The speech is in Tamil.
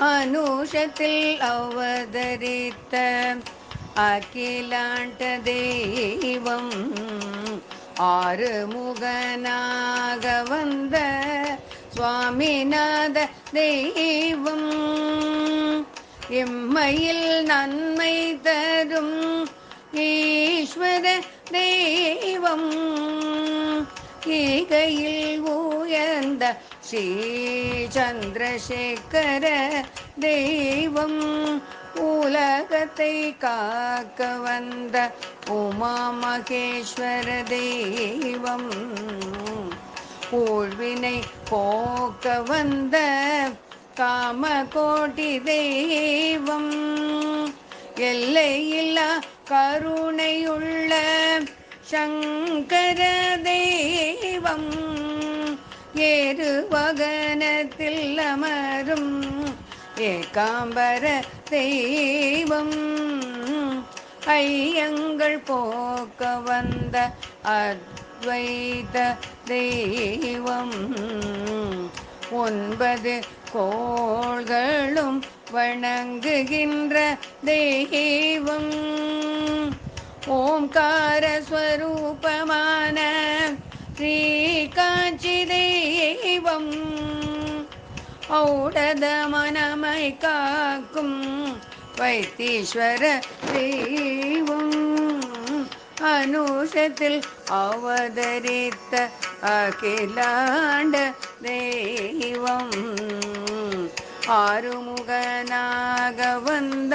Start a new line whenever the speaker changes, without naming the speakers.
அனுஷத்தில் அவதரித்த அகிலாண்ட தெய்வம் ஆறுமுகனாக வந்த சுவாமிநாத தெய்வம். எம்மையில் நன்மை தரும் ஈஸ்வர தெய்வம். ஈகையில் உயர்ந்த ஸ்ரீ சந்திரசேகர தெய்வம் உலகத்தை காக்க வந்த உமா மகேஸ்வர தெய்வம். ஊழ்வினை போக்க வந்த காமகோட்டி தெய்வம். எல்லையில்லா கருணையுள்ள சங்கர தெய்வம். வகனத்தில் அமரும் ஏகாம்பர தெய்வம் ஐயங்கள் போக்க வந்த அத்வைத தெய்வம். ஒன்பது கோள்களும் வணங்குகின்ற தெய்வம். ஓம்கார ஸ்வரூபமான ஸ்ரீ காஞ்சி தெய்வம். ஔடத மனமை காக்கும் வைத்தீஸ்வர தெய்வம் அனுஷத்தில் அவதரித்த அகிலாண்ட தெய்வம் ஆறுமுகனாக வந்த